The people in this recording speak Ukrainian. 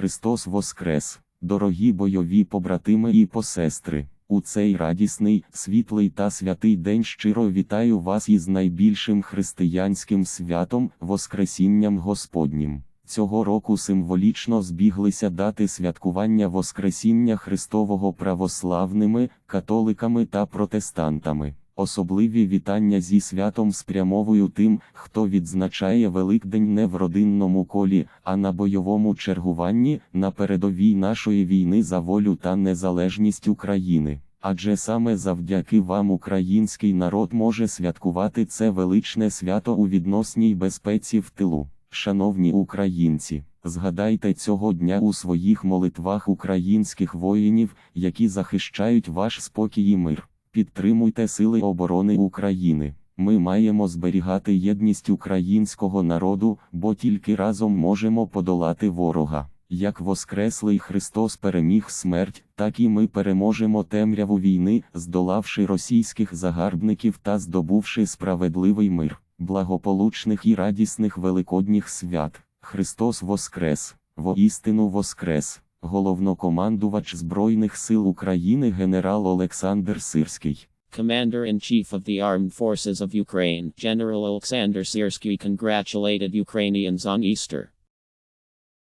Христос Воскрес! Дорогі бойові побратими і посестри! У цей радісний, світлий та святий день щиро вітаю вас із найбільшим християнським святом Воскресінням Господнім. Цього року символічно збіглися дати святкування Воскресіння Христового православними, католиками та протестантами. Особливі вітання зі святом спрямовую тим, хто відзначає Великдень не в родинному колі, а на бойовому чергуванні на передовій нашої війни за волю та незалежність України. Адже саме завдяки вам український народ може святкувати це величне свято у відносній безпеці в тилу. Шановні українці, згадайте цього дня у своїх молитвах українських воїнів, які захищають ваш спокій і мир. Підтримуйте Сили оборони України. Ми маємо зберігати єдність українського народу, бо тільки разом можемо подолати ворога. Як Воскреслий Христос переміг смерть, так і ми переможемо темряву війни, здолавши російських загарбників та здобувши справедливий мир, благополучних і радісних великодніх свят. Христос Воскрес! Воістину Воскрес! Головнокомандувач Збройних сил України генерал Олександр Сирський. Commander-in-Chief of the Armed Forces of Ukraine, General Alexander Sirsky congratulated Ukrainians on Easter.